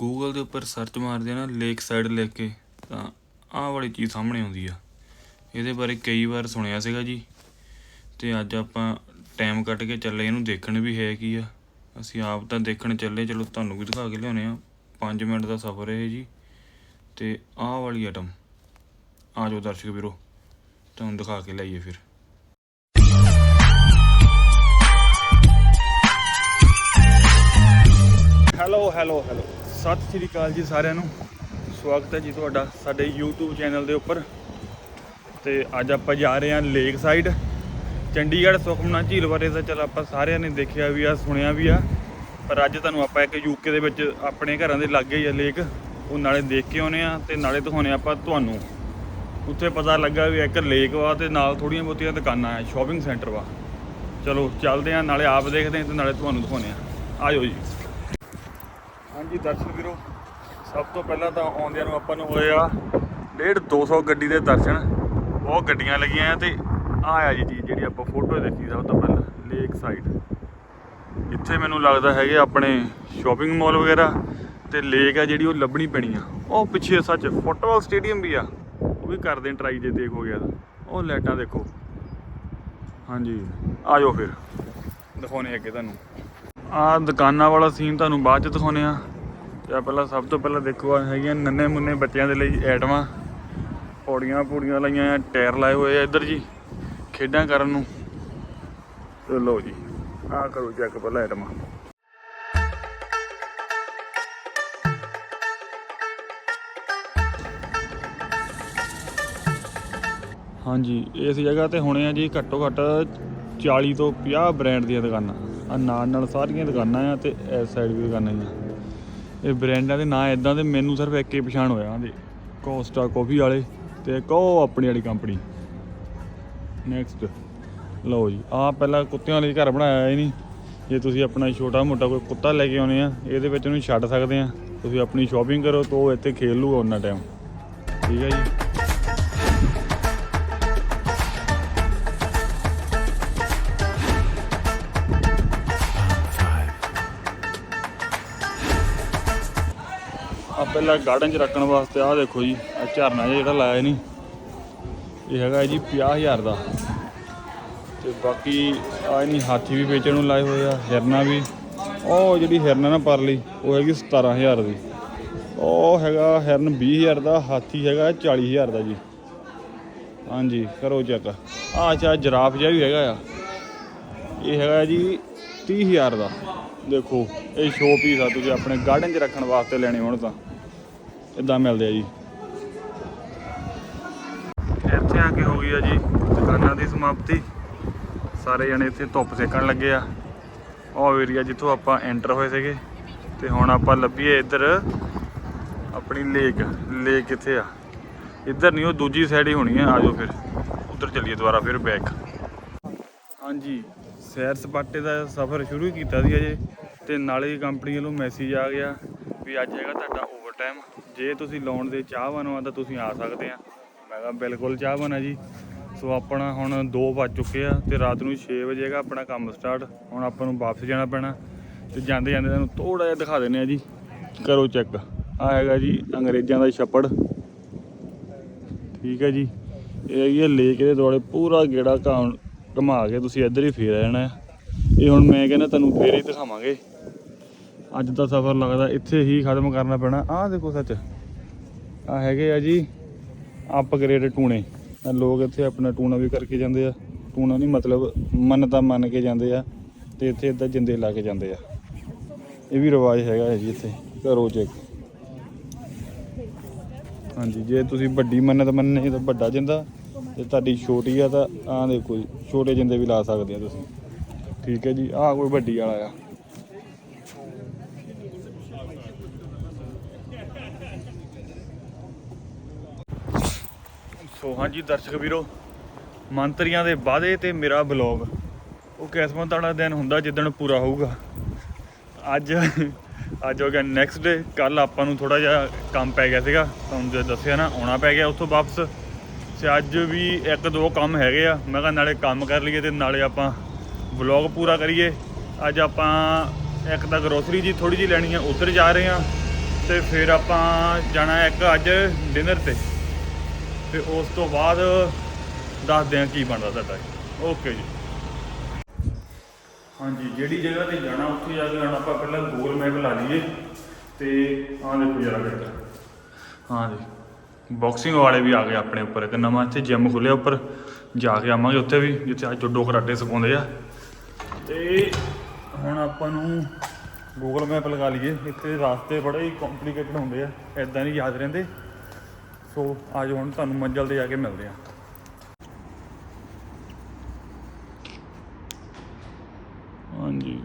Google ਦੇ ਉੱਪਰ search ਮਾਰਦੇ ਆ ਨਾ ਲੇਕ ਸਾਈਡ ਲਿਖ ਕੇ, ਤਾਂ ਆਹ ਵਾਲੀ ਚੀਜ਼ ਸਾਹਮਣੇ ਆਉਂਦੀ ਆ। ਇਹਦੇ ਬਾਰੇ ਕਈ ਵਾਰ ਸੁਣਿਆ ਸੀਗਾ ਜੀ। ਤੇ ਅੱਜ ਆਪਾਂ ਟਾਈਮ ਕੱਢ ਕੇ ਚੱਲੇ, ਇਹਨੂੰ ਦੇਖਣ ਵੀ ਹੈ ਕੀ ਆ। ਅਸੀਂ ਆਪ ਤਾਂ ਦੇਖਣ ਚੱਲੇ, ਚਲੋ ਤੁਹਾਨੂੰ ਵੀ ਦਿਖਾ ਕੇ ਲਿਆਉਨੇ ਆ। 5 ਮਿੰਟ ਦਾ ਸਫ਼ਰ ਹੈ ਜੀ। ਤੇ ਆਹ ਵਾਲੀ ਆਈਟਮ ਆ ਜਾਓ ਦਰਸ਼ਕ ਵੀਰੋ, ਤੁਹਾਨੂੰ ਦਿਖਾ ਕੇ ਲਿਆਈਏ ਫਿਰ। ਹੈਲੋ ਹੈਲੋ ਹੈਲੋ ਸਤਿ ਸ਼੍ਰੀ ਅਕਾਲ ਜੀ ਸਾਰਿਆਂ ਨੂੰ। ਸਵਾਗਤ ਹੈ ਜੀ ਤੁਹਾਡਾ ਸਾਡੇ YouTube ਚੈਨਲ ਦੇ ਉੱਪਰ। ਤੇ ਅੱਜ ਆਪਾਂ ਜਾ ਰਹੇ ਹਾਂ ਲੇਕ ਸਾਈਡ ਚੰਡੀਗੜ੍ਹ ਸੁਖਮਨਾ ਝੀਲ ਬਾਰੇ ਤਾਂ ਚਲ ਆਪਾਂ ਸਾਰਿਆਂ ਨੇ ਦੇਖਿਆ ਵੀ ਆ, ਸੁਣਿਆ ਵੀ ਆ। ਪਰ ਅੱਜ ਤੁਹਾਨੂੰ ਆਪਾਂ ਇੱਕ ਯੂਕੇ ਦੇ ਵਿੱਚ ਆਪਣੇ ਘਰਾਂ ਦੇ ਲਾਗੇ ਹੀ ਆ ਲੇਕ। ਉਹ ਨਾਲੇ ਦੇਖ ਕੇ ਆਉਨੇ ਆ ਤੇ ਨਾਲੇ ਦਿਖਾਉਨੇ ਆਪਾਂ ਤੁਹਾਨੂੰ। ਉੱਥੇ ਪਤਾ ਲੱਗਾ ਵੀ ਇੱਕ ਲੇਕ ਵਾ ਤੇ ਨਾਲ ਥੋੜੀਆਂ ਬਹੁਤੀਆਂ ਦੁਕਾਨਾਂ ਆ ਸ਼ਾਪਿੰਗ ਸੈਂਟਰ ਵਾ। ਚਲੋ ਚੱਲਦੇ ਆ ਨਾਲੇ ਆਪ ਦੇਖਦੇ ਆ ਤੇ ਨਾਲੇ ਤੁਹਾਨੂੰ ਦਿਖਾਉਨੇ ਆ ਆਜੋ ਜੀ। ਹਾਂਜੀ ਦਰਸ਼ਕ ਵੀਰੋ, ਸਭ ਤੋਂ ਪਹਿਲਾਂ ਤਾਂ ਆਉਂਦਿਆਂ ਨੂੰ ਆਪਾਂ ਨੂੰ ਹੋਏ ਆ ਡੇਢ 200 ਗੱਡੀ ਦੇ ਦਰਸ਼ਨ। ਬਹੁਤ ਗੱਡੀਆਂ ਲੱਗੀਆਂ ਆ ਤੇ ਆਹ ਆ ਜੀ ਚੀਜ਼ ਜਿਹੜੀ ਆਪਾਂ ਫੋਟੋ ਦੇਖੀ ਸਭ ਤੋਂ ਪਹਿਲਾਂ ਲੇਕ ਸਾਈਡ ਇੱਥੇ ਮੈਨੂੰ ਲੱਗਦਾ ਹੈਗੇ ਆਪਣੇ ਸ਼ਾਪਿੰਗ ਮਾਲ ਵਗੈਰਾ ਤੇ ਲੇਕ ਆ ਜਿਹੜੀ ਉਹ ਲੱਭਣੀ ਪੈਣੀ ਆ। ਉਹ ਪਿੱਛੇ ਸੱਚ ਫੁੱਟਬਾਲ ਸਟੇਡੀਅਮ ਵੀ ਆ। ਉਹ ਵੀ ਕਰਦੇ ਟਰਾਈ ਜੇ ਦੇਖ ਹੋ ਗਿਆ ਤਾਂ। ਉਹ ਲਾਈਟਾਂ ਦੇਖੋ। ਹਾਂਜੀ ਆਜੋ ਫਿਰ। ਦਿਖਾਉਣੇ ਅੱਗੇ ਤੁਹਾਨੂੰ। ਆ ਦੁਕਾਨਾਂ ਵਾਲਾ ਸੀਨ ਤੁਹਾਨੂੰ ਬਾਅਦ ਚ ਦਿਖਾਉਨੇ ਆ। ਤੇ ਪਹਿਲਾਂ ਸਭ ਤੋਂ ਪਹਿਲਾਂ ਦੇਖੋ ਆ ਹੈਗੀਆਂ ਨੰਨੇ ਮੁੰਨੇ ਬੱਚਿਆਂ ਦੇ ਲਈ ਐਟਮਾਂ। ਪੌੜੀਆਂ ਪੂੜੀਆਂ ਲਾਈਆਂ ਆ, ਟਾਇਰ ਲਾਏ ਹੋਏ ਆ ਇੱਧਰ ਜੀ, ਖੇਡਾਂ ਕਰਨ ਨੂੰ। ਤੇ ਲਓ ਜੀ, ਆਹ ਕਰੋ ਚੈੱਕ ਪਹਿਲਾਂ ਐਟਮਾਂ। ਹਾਂਜੀ, ਇਸ ਜਗ੍ਹਾ ਤੇ ਹੋਣੇ ਆ ਜੀ ਘੱਟੋ ਘੱਟ 40 ਤੋਂ 50 ਬ੍ਰਾਂਡ ਦੀਆਂ ਦੁਕਾਨਾਂ। ਆ ਨਾਲ ਨਾਲ ਸਾਰੀਆਂ ਦੁਕਾਨਾਂ ਆ ਤੇ ਇਸ ਸਾਈਡ ਵੀ ਦੁਕਾਨਾਂ ਹੀ ਆ। ਇਹ ਬ੍ਰਾਂਡਾਂ ਦੇ ਨਾਂ ਇਦਾਂ ਦੇ ਮੈਨੂੰ ਸਿਰਫ ਇੱਕ ਹੀ ਪਛਾਣ ਹੋਇਆ ਹਾਂਜੀ ਕੋਸਟਾ ਕਾਫੀ ਵਾਲੇ ਤੇ ਇੱਕ ਉਹ ਆਪਣੀ ਵਾਲੀ ਕੰਪਨੀ ਨੈਕਸਟ ਲਓ ਜੀ ਆ ਪਹਿਲਾਂ ਕੁੱਤਿਆਂ ਲਈ ਘਰ ਬਣਾਇਆ ਹੀ ਨਹੀਂ ਜੇ ਤੁਸੀਂ ਆਪਣਾ ਛੋਟਾ ਮੋਟਾ ਕੋਈ ਕੁੱਤਾ ਲੈ ਕੇ ਆਉਨੇ ਆ, ਇਹਦੇ ਵਿੱਚ ਉਹਨੂੰ ਛੱਡ ਸਕਦੇ ਆ। ਤੁਸੀਂ ਆਪਣੀ ਸ਼ਾਪਿੰਗ ਕਰੋ ਤਾਂ ਉਹ ਇੱਥੇ ਖੇਲ ਲੂਗਾ ਉਹਨਾਂ ਟਾਈਮ ਠੀਕ ਹੈ ਜੀ? ਪਹਿਲਾਂ ਗਾਰਡਨ 'ਚ ਰੱਖਣ ਵਾਸਤੇ ਆਹ ਦੇਖੋ ਜੀ ਆ ਝਰਨਾ ਜਿਹਾ ਜਿਹੜਾ ਲਾਇਆ ਨਹੀਂ ਇਹ ਹੈਗਾ ਜੀ 50000 ਦਾ। ਤੇ ਬਾਕੀ ਆ ਨਹੀਂ ਹਾਥੀ ਵੀ ਵੇਚਣ ਨੂੰ ਲਾਏ ਹੋਏ ਆ, ਹਿਰਨਾ ਵੀ। ਉਹ ਜਿਹੜੀ ਹਿਰਨਾ ਨਾ ਪਰਲੀ, ਉਹ ਹੈਗੀ 17000 ਦੀ। ਉਹ ਹੈਗਾ ਹਿਰਨ 20000 ਦਾ, ਹਾਥੀ ਹੈਗਾ 40000 ਦਾ ਜੀ। ਹਾਂਜੀ, ਕਰੋ ਚੈੱਕ ਆ ਅੱਛਾ ਜਰਾਫ ਜਿਹਾ ਵੀ ਹੈਗਾ ਆ। ਇਹ ਹੈਗਾ ਜੀ 30000 ਦਾ। ਦੇਖੋ, ਇਹ ਸ਼ੋ ਪੀਸ ਆ, ਤੁਸੀਂ ਆਪਣੇ ਗਾਰਡਨ 'ਚ ਰੱਖਣ ਵਾਸਤੇ ਲੈਣੇ ਹੋਣ ਤਾਂ। ਇਦਾਂ ਮਿਲਦੇ ਆ ਜੀ। ਇੱਥੇ ਆ ਕੇ ਹੋ ਗਈ ਆ ਜੀ ਦੁਕਾਨਾਂ ਦੀ ਸਮਾਪਤੀ। ਸਾਰੇ ਜਣੇ ਇੱਥੇ ਧੁੱਪ ਸੇਕਣ ਲੱਗੇ ਆ। ਉਹ ਏਰੀਆ ਜਿੱਥੋਂ ਆਪਾਂ ਐਂਟਰ ਹੋਏ ਸੀਗੇ ਤੇ ਹੁਣ ਆਪਾਂ ਲੱਭੀਏ ਇੱਧਰ ਆਪਣੀ ਲੇਕ ਲੇਕ ਕਿੱਥੇ ਆ? ਇੱਧਰ ਨਹੀਂ, ਉਹ ਦੂਜੀ ਸਾਈਡ ਹੀ ਹੋਣੀ ਆ ਆਜੋ ਫਿਰ। ਉੱਧਰ ਚੱਲੀਏ ਦੁਬਾਰਾ, ਫਿਰ ਬੈਕ ਹਾਂਜੀ, ਸੈਰ ਸਪਾਟੇ ਦਾ ਸਫ਼ਰ ਸ਼ੁਰੂ ਕੀਤਾ ਸੀ ਅਜੇ ਤੇ ਨਾਲੇ ਹੀ ਕੰਪਨੀ ਵੱਲੋਂ ਮੈਸੇਜ ਆ ਗਿਆ। ਵੀ ਅੱਜ ਹੈਗਾ ਤੁਹਾਡਾ ਓਵਰਟਾਈਮ ਜੇ ਤੁਸੀਂ ਲਾਉਣ ਦੇ ਚਾਹਵਾਨ ਹੋ, ਤਾਂ ਤੁਸੀਂ ਆ ਸਕਦੇ ਆ। ਮੈਂ ਕਿਹਾ ਬਿਲਕੁਲ ਚਾਹਵਾਨ ਆ ਜੀ। ਸੋ ਆਪਣਾ ਹੁਣ 2 ਵੱਜ ਚੁੱਕੇ ਆ ਤੇ ਰਾਤ ਨੂੰ 6 ਵਜੇ ਹੈਗਾ ਆਪਣਾ ਕੰਮ ਸਟਾਰਟ ਹੁਣ ਆਪਾਂ ਨੂੰ ਵਾਪਸ ਜਾਣਾ ਪੈਣਾ ਤੇ ਜਾਂਦੇ ਜਾਂਦੇ ਤੁਹਾਨੂੰ ਥੋੜਾ ਜਿਹਾ ਦਿਖਾ ਦਿੰਨੇ ਆ ਜੀ। ਕਰੋ ਚੈੱਕ ਆ ਹੈਗਾ ਜੀ ਅੰਗਰੇਜ਼ਾਂ ਦਾ ਛੱਪੜ। ਠੀਕ ਹੈ ਜੀ। ਇਹ ਹੈਗੀ ਹੈ ਲੇਕ ਦੇ ਦੁਆਲੇ ਪੂਰਾ ਗੇੜਾ ਘਾਉਣ ਘੁਮਾ ਕੇ ਤੁਸੀਂ ਇੱਧਰ ਹੀ ਫੇਰ ਆਣਾ ਇਹ ਹੁਣ ਮੈਂ ਕਹਿੰਦਾ ਤੁਹਾਨੂੰ ਫੇਰ ਹੀ ਦਿਖਾਵਾਂਗੇ। ਅੱਜ ਦਾ ਸਫ਼ਰ ਲੱਗਦਾ ਇੱਥੇ ਹੀ ਖਤਮ ਕਰਨਾ ਪੈਣਾ। ਆਹ ਦੇਖੋ ਸੱਚ। ਆ ਹੈਗੇ ਆ ਜੀ ਅਪਗ੍ਰੇਡ ਟੂਣੇ। ਲੋਕ ਇੱਥੇ ਆਪਣਾ ਟੂਣਾ ਵੀ ਕਰਕੇ ਜਾਂਦੇ ਆ। ਟੂਣਾ ਨਹੀਂ, ਮਤਲਬ ਮੰਨਤਾ ਮੰਨ ਕੇ ਜਾਂਦੇ ਆ ਤੇ ਇੱਥੇ ਇਦਾਂ ਜਿੰਦੇ ਲਾ ਕੇ ਜਾਂਦੇ ਆ। ਇਹ ਵੀ ਰਿਵਾਜ ਹੈਗਾ ਹੈ ਜੀ ਇੱਥੇ ਕਰੋ ਚੈੱਕ ਹਾਂਜੀ, ਜੇ ਤੁਸੀਂ ਵੱਡੀ ਮੰਨਤ ਮੰਨਣੀ ਤਾਂ ਵੱਡਾ ਜਿੰਦਾ। ਜੇ ਤੁਹਾਡੀ ਛੋਟੀ ਆ ਤਾਂ ਆਹ ਦੇਖੋ ਜੀ, ਛੋਟੇ ਜਿੰਦੇ ਵੀ ਲਾ ਸਕਦੇ ਆ ਤੁਸੀਂ। ਠੀਕ ਹੈ ਜੀ, ਆਹ ਕੋਈ ਵੱਡੀ ਵਾਲਾ ਆ। ਸੋ ਹਾਂਜੀ ਦਰਸ਼ਕ ਵੀਰੋ, ਮੰਤਰੀਆਂ ਦੇ ਵਾਅਦੇ ਤੇ ਮੇਰਾ ਬਲੌਗ ਉਹ ਕਿਸਮਤ ਤੁਹਾਡਾ ਦਿਨ ਹੁੰਦਾ ਜਿੱਦਣ ਪੂਰਾ ਹੋਊਗਾ। ਅੱਜ ਅੱਜ ਹੋ ਗਿਆ ਨੈਕਸਟ ਡੇ ਕੱਲ ਆਪਾਂ ਨੂੰ ਥੋੜਾ ਜਿਹਾ ਕੰਮ ਪੈ ਗਿਆ ਸੀਗਾ। ਤੁਹਾਨੂੰ ਜੇ ਦੱਸਿਆ ਨਾ, ਆਉਣਾ ਪੈ ਗਿਆ ਉੱਥੋਂ ਵਾਪਸ। ਤੇ ਅੱਜ ਵੀ ਇੱਕ ਦੋ ਕੰਮ ਹੈਗੇ ਆ। ਮੈਂ ਕਿਹਾ ਨਾਲੇ ਕੰਮ ਕਰ ਲਈਏ ਤੇ ਨਾਲੇ ਆਪਾਂ ਵਲੌਗ ਪੂਰਾ ਕਰੀਏ। ਅੱਜ ਆਪਾਂ ਇੱਕ ਤਾਂ ਗਰੋਸਰੀ ਜੀ ਥੋੜੀ ਜੀ ਲੈਣੀ ਆ, ਉੱਧਰ ਜਾ ਰਹੇ ਆ। ਤੇ ਫਿਰ ਆਪਾਂ ਜਾਣਾ ਇੱਕ ਅੱਜ ਡਿਨਰ ਤੇ। ਤੇ ਉਸ ਤੋਂ ਬਾਅਦ ਦੱਸਦੇ ਹਾਂ ਕੀ ਬਣਦਾ ਤੁਹਾਡਾ ਓਕੇ ਜੀ। ਹਾਂਜੀ ਜਿਹੜੀ ਜਗ੍ਹਾ ਤੇ ਜਾਣਾ ਉੱਥੇ ਜਾ ਕੇ ਹੁਣ ਆਪਾਂ ਪਹਿਲਾਂ ਗੂਗਲ ਮੈਪ ਲਾ ਲਈਏ ਤੇ ਆਹ ਦੇਖੋ ਜਰਾ ਕਿੱਧਰ ਹਾਂ ਜੀ। ਬਾਕਸਿੰਗ ਵਾਲੇ ਵੀ ਆ ਗਏ ਆਪਣੇ ਉੱਪਰ ਇੱਕ ਨਵਾਂ ਇੱਥੇ ਜਿਮ ਖੁੱਲਿਆ ਉੱਪਰ। ਜਾ ਕੇ ਆਵਾਂਗੇ ਉੱਥੇ ਵੀ ਜਿੱਥੇ ਅੱਜ ਜੁੱਡੋ ਕਰਾਟੇ ਸਿਖਾਉਂਦੇ ਆ। ਤੇ ਹੁਣ ਆਪਾਂ ਨੂੰ ਗੂਗਲ ਮੈਪ ਲਗਾ ਲਈਏ। ਇੱਥੇ ਰਾਸਤੇ ਬੜੇ ਹੀ ਕੰਪਲਿਕੇਟਡ ਹੁੰਦੇ ਆ ਐਦਾਂ ਨਹੀਂ ਯਾਦ ਰਹਿੰਦੇ। ਸੋ ਅੱਜ ਹੁਣ ਤੁਹਾਨੂੰ ਮੰਜ਼ਲ ਤੇ ਜਾ ਕੇ ਮਿਲਦੇ ਆ ਹਾਂਜੀ।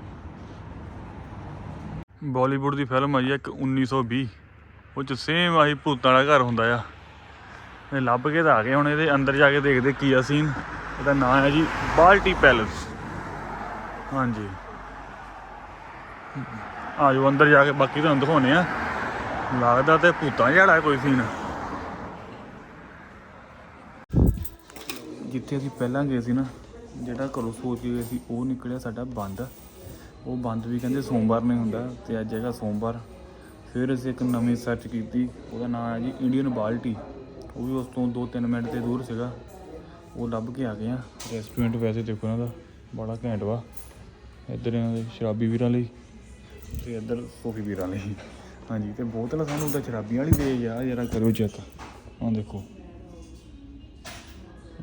ਬਾਲੀਵੁੱਡ ਦੀ ਫਿਲਮ ਆਈ ਆ ਇੱਕ 1920 ਉਹ ਚ ਸੇਮ ਆਹੀ ਭੂਤਾਂ ਵਾਲਾ ਘਰ ਹੁੰਦਾ ਆ। ਇਹ ਲੱਭ ਕੇ ਤਾਂ ਆ ਗਏ ਹੁਣ ਇਹਦੇ ਅੰਦਰ ਜਾ ਕੇ ਦੇਖਦੇ ਕੀ ਆ ਸੀਨ ਇਹਦਾ ਨਾਮ ਹੈ ਜੀ ਬਾਲਟੀ ਪੈਲਸ। ਹਾਂਜੀ। ਆ ਜਾਓ ਅੰਦਰ ਜਾ ਕੇ ਬਾਕੀ ਤੁਹਾਨੂੰ ਦਿਖਾਉਨੇ ਆ ਲੱਗਦਾ ਤੇ ਭੂਤਾਂ ਜਿਹੜਾ ਕੋਈ ਸੀਨ ਜਿੱਥੇ ਅਸੀਂ ਪਹਿਲਾਂ ਗਏ ਸੀ ਨਾ, ਜਿਹੜਾ ਘਰੋਂ ਸੋਚ ਕੇ ਗਏ ਸੀ, ਉਹ ਨਿਕਲਿਆ ਸਾਡਾ ਬੰਦ। ਉਹ ਬੰਦ ਵੀ ਕਹਿੰਦੇ ਸੋਮਵਾਰ ਨਹੀਂ ਹੁੰਦਾ ਤੇ ਅੱਜ ਹੈਗਾ ਸੋਮਵਾਰ। ਫਿਰ ਅਸੀਂ ਇੱਕ ਨਵੀਂ ਸਰਚ ਕੀਤੀ, ਉਹਦਾ ਨਾਮ ਹੈ ਜੀ ਇੰਡੀਅਨ ਬਾਲਟੀ ਉਹ ਵੀ ਉਸ ਤੋਂ 2-3 ਮਿੰਟ ਤੇ ਦੂਰ ਸੀਗਾ। ਉਹ ਲੱਭ ਕੇ ਆ ਗਏ ਆ। ਰੈਸਟੋਰੈਂਟ ਵੈਸੇ ਦੇਖੋ ਇਹਨਾਂ ਦਾ, ਬੜਾ ਘੈਂਟ ਵਾ। ਇੱਧਰ ਇਹਨਾਂ ਦੇ ਸ਼ਰਾਬੀ ਵੀਰਾਂ ਲਈ ਤੇ ਇੱਧਰ ਸੋਫੀ ਵੀਰਾਂ ਲਈ। ਹਾਂਜੀ, ਤੇ ਬੋਤਲ ਸਾਨੂੰ ਉਹਦਾ ਸ਼ਰਾਬੀਆਂ ਵਾਲੀ ਦੇ ਜਾ ਜਰਾ ਕਰੋ ਚੈੱਕ। ਆਹ ਦੇਖੋ।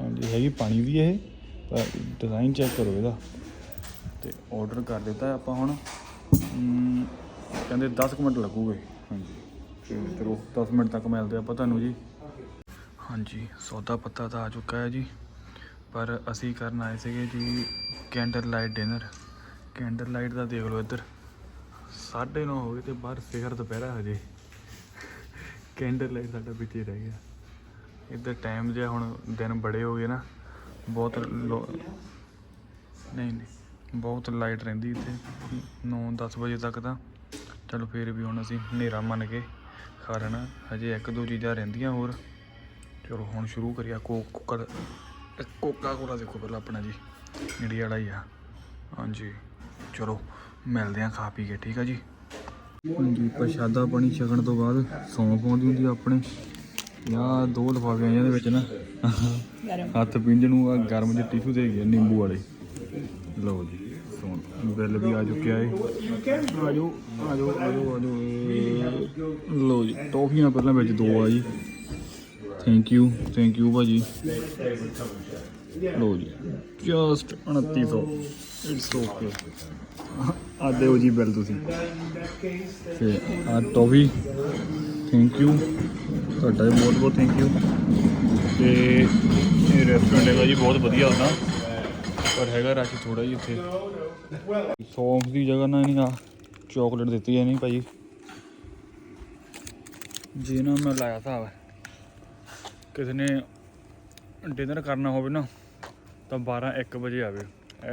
ਹਾਂਜੀ, ਹੈਗੀ ਪਾਣੀ ਦੀ ਇਹ, ਪਰ ਡਿਜ਼ਾਈਨ ਚੈੱਕ ਕਰੋ ਇਹਦਾ। ਤੇ ਆਰਡਰ ਕਰ ਦਿੱਤਾ ਆਪਾਂ ਹੁਣ। ਕਹਿੰਦੇ 10 ਕੁ ਮਿੰਟ ਲੱਗੂਗੇ। ਹਾਂਜੀ। ਤੇ ਚਲੋ 10 ਮਿੰਟ ਤੱਕ ਮਿਲਦੇ ਆਪਾਂ ਤੁਹਾਨੂੰ ਜੀ। ਹਾਂਜੀ, ਸੌਦਾ ਪੱਤਾ ਤਾਂ ਆ ਚੁੱਕਾ ਹੈ ਜੀ। ਪਰ ਅਸੀਂ ਕਰਨ ਆਏ ਸੀਗੇ ਜੀ candle light dinner candle light ਦਾ ਦੇਖ ਲਓ ਇੱਧਰ। 9:30 ਹੋ ਗਏ ਤੇ ਬਾਹਰ ਸਿਖਰ ਦੁਪਹਿਰਾ ਹਜੇ। ਕੈਂਡਲ ਲਾਈਟ ਸਾਡਾ ਪਿੱਛੇ ਰਹਿ ਗਿਆ। ਇੱਧਰ ਟਾਈਮ ਜਿਹਾ ਹੁਣ ਦਿਨ ਬੜੇ ਹੋ ਗਏ ਨਾ, ਬਹੁਤ ਲੋ- ਨਹੀਂ ਨਹੀਂ, ਬਹੁਤ ਲਾਈਟ ਰਹਿੰਦੀ ਇੱਥੇ। 9-10 ਵਜੇ ਤੱਕ ਤਾਂ, ਚਲੋ ਫੇਰ ਵੀ ਹੁਣ ਅਸੀਂ ਹਨੇਰਾ ਮੰਨ ਕੇ ਖਾ ਲੈਣਾ। ਹਜੇ ਇੱਕ ਦੋ ਚੀਜ਼ਾਂ ਰਹਿੰਦੀਆਂ ਹੋਰ। ਚਲੋ ਹੁਣ ਸ਼ੁਰੂ ਕਰੀਆ ਕੋਕ ਕੋਕਾ ਕੋਕਾ ਕੋਲਾ ਦੇਖੋ ਪਹਿਲਾਂ ਆਪਣਾ ਜੀ ਇੰਡੀਆ ਵਾਲਾ ਹੀ ਆ। ਹਾਂਜੀ, ਚਲੋ ਮਿਲਦੇ ਆ ਖਾ ਪੀ ਕੇ, ਠੀਕ ਆ ਜੀ? ਹਾਂਜੀ, ਪ੍ਰਸ਼ਾਦਾ ਪਾਣੀ ਛਕਣ ਤੋਂ ਬਾਅਦ ਸੌਂ ਪਾਉਂਦੀ ਹੁੰਦੀ ਆਪਣੇ। ਯਾ ਦੋ ਲਿਫਾਫੇ ਆਏ ਇਹਦੇ ਵਿੱਚ ਨਾ। ਹੱਥ ਪਿੰਜ ਨੂੰ ਆ ਗਰਮ ਜਿਹੇ ਟਿਸ਼ੂ ਦੇ ਗਏ ਨਿੰਬੂ ਵਾਲੇ। ਲਓ ਜੀ ਸੌਂਫ ਬਿੱਲ ਵੀ ਆ ਚੁੱਕਿਆ ਏ। ਆਜੋ ਆਜੋ ਆਜੋ ਆਜੋ। ਲਓ ਜੀ, ਟੋਫੀਆਂ ਪਹਿਲਾਂ ਵਿੱਚ ਦੋ ਆ ਜੀ। ਥੈਂਕ ਯੂ ਥੈਂਕ ਯੂ ਭਾਜੀ। ਲਓ ਜੀ ਜਸਟ 2900 ਇਟਸ ਓਕੇ ਆ ਦਿਓ ਜੀ ਬਿੱਲ ਤੁਸੀਂ। ਤੇ ਆ ਟੋਫੀ। ਥੈਂਕ ਯੂ ਤੁਹਾਡਾ ਵੀ ਬਹੁਤ ਬਹੁਤ ਥੈਂਕ ਯੂ ਤੇ ਇਹ ਰੈਸਟੋਰੈਂਟ ਹੈਗਾ ਜੀ, ਬਹੁਤ ਵਧੀਆ ਹੁੰਦਾ ਪਰ ਹੈਗਾ ਰਸ਼ ਥੋੜਾ ਜੀ ਇੱਥੇ। ਸੌਂਫ ਦੀ ਜਗ੍ਹਾ ਨਾ ਨਹੀਂ ਆ ਚਾਕਲੇਟ ਦਿੱਤੀ ਹੈ ਨਹੀਂ ਭਾਈ। ਜੀ ਨਾ ਮੈਂ ਲਾਇਆ ਹਿਸਾਬ ਕਿਸੇ ਨੇ ਡਿਨਰ ਕਰਨਾ ਹੋਵੇ ਨਾ, ਤਾਂ 12 1 ਵਜੇ ਆਵੇ।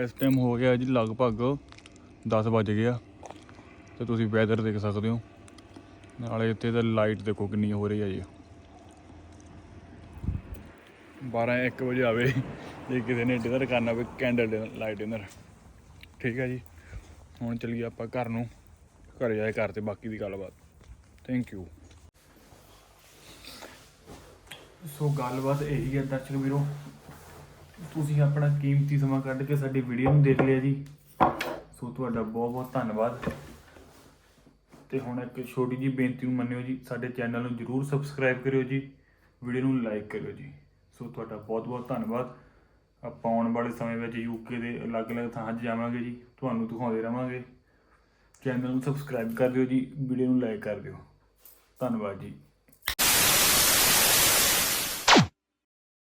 ਇਸ ਟਾਈਮ ਹੋ ਗਿਆ ਜੀ ਲਗਭਗ 10 ਵਜ ਗਿਆ। ਤੇ ਤੁਸੀਂ ਵੈਦਰ ਦੇਖ ਸਕਦੇ ਹੋ। ਨਾਲੇ ਇੱਥੇ ਤਾਂ ਲਾਈਟ ਦੇਖੋ ਕਿੰਨੀ ਹੋ ਰਹੀ ਹੈ ਜੀ। 12 1 ਵਜੇ ਆਵੇ ਜੇ ਕਿਸੇ ਨੇ ਡਿਨਰ ਕਰਨਾ ਹੋਵੇ ਕੈਂਡਲ ਡਿਨਰ ਲਾਈਟ ਡਿਨਰ ਠੀਕ ਹੈ ਜੀ। ਹੁਣ ਚਲੀਏ ਆਪਾਂ ਘਰ ਨੂੰ। ਘਰ ਜਾਏ ਘਰ ਤੇ ਬਾਕੀ ਦੀ ਗੱਲਬਾਤ। ਥੈਂਕ ਯੂ ਸੋ ਗੱਲਬਾਤ ਇਹੀ ਹੈ ਦਰਸ਼ਕ ਵੀਰੋ। ਤੁਸੀਂ ਆਪਣਾ ਕੀਮਤੀ ਸਮਾਂ ਕੱਢ ਕੇ ਸਾਡੀ ਵੀਡੀਓ ਨੂੰ ਦੇਖ ਲਿਆ ਜੀ। ਸੋ ਤੁਹਾਡਾ ਬਹੁਤ ਬਹੁਤ ਧੰਨਵਾਦ। ਤੇ ਹੁਣ ਇੱਕ ਛੋਟੀ ਜੀ ਬੇਨਤੀ ਨੂੰ ਮੰਨਿਓ ਜੀ। ਸਾਡੇ ਚੈਨਲ ਨੂੰ ਜਰੂਰ ਸਬਸਕ੍ਰਾਈਬ ਕਰਿਓ ਜੀ। ਵੀਡੀਓ ਨੂੰ ਲਾਈਕ ਕਰਿਓ ਜੀ। ਸੋ ਤੁਹਾਡਾ ਬਹੁਤ ਬਹੁਤ ਧੰਨਵਾਦ। ਆਪਾਂ ਆਉਣ ਵਾਲੇ ਸਮੇਂ ਵਿੱਚ ਯੂਕੇ ਦੇ ਅਲੱਗ-ਅਲੱਗ ਥਾਂ 'ਚ ਜਾਵਾਂਗੇ ਜੀ। ਤੁਹਾਨੂੰ ਦਿਖਾਉਂਦੇ ਰਵਾਂਗੇ ਚੈਨਲ ਨੂੰ ਸਬਸਕ੍ਰਾਈਬ ਕਰ ਦਿਓ ਜੀ। ਵੀਡੀਓ ਨੂੰ ਲਾਈਕ ਕਰ ਦਿਓ। ਧੰਨਵਾਦ ਜੀ।